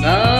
sun.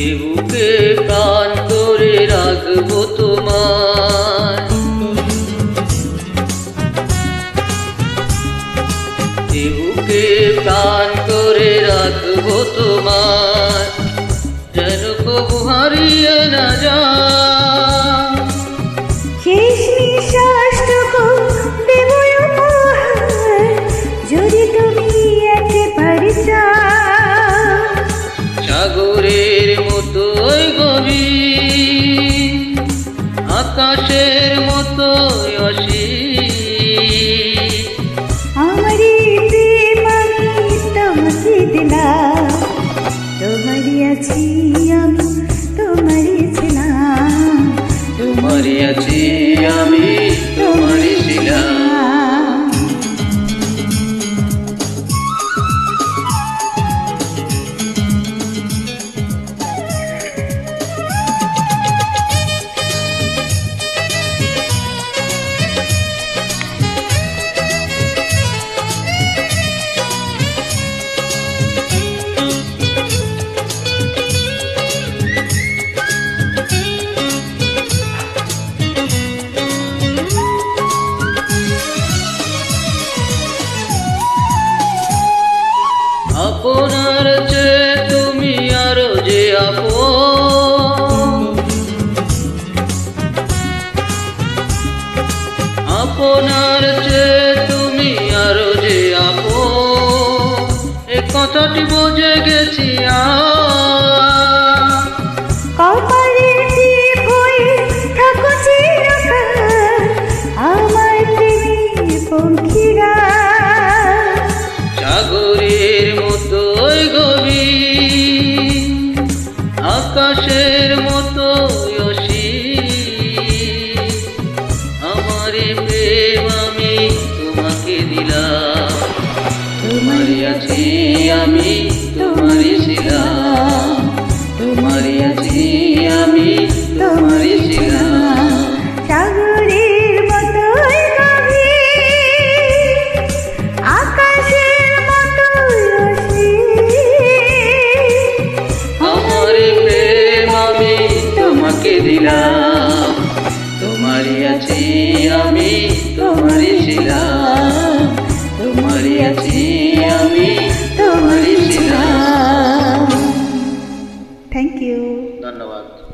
এ বুকে প্রাণ করে রাখব তোমার এ বুকে প্রাণ করে রাখব তোমার যেন কবু হারিয়ে না যায় মতোই অসীম। কথাটি বুঝে গেছি সাগরের মতোই গভীর আকাশের মতোই অসীম। আমার প্রেম আমি তোমাকে দিলাম। আছি আমি তোমারই ছিলাম তোমারই আছি আমি তোমারই ছিলাম সাগরের মতোই আকাশের মতোই আমার প্রেম আমি তোমাকে দিলাম। তোমারই আছি আমি তোমারই ছিলাম lado.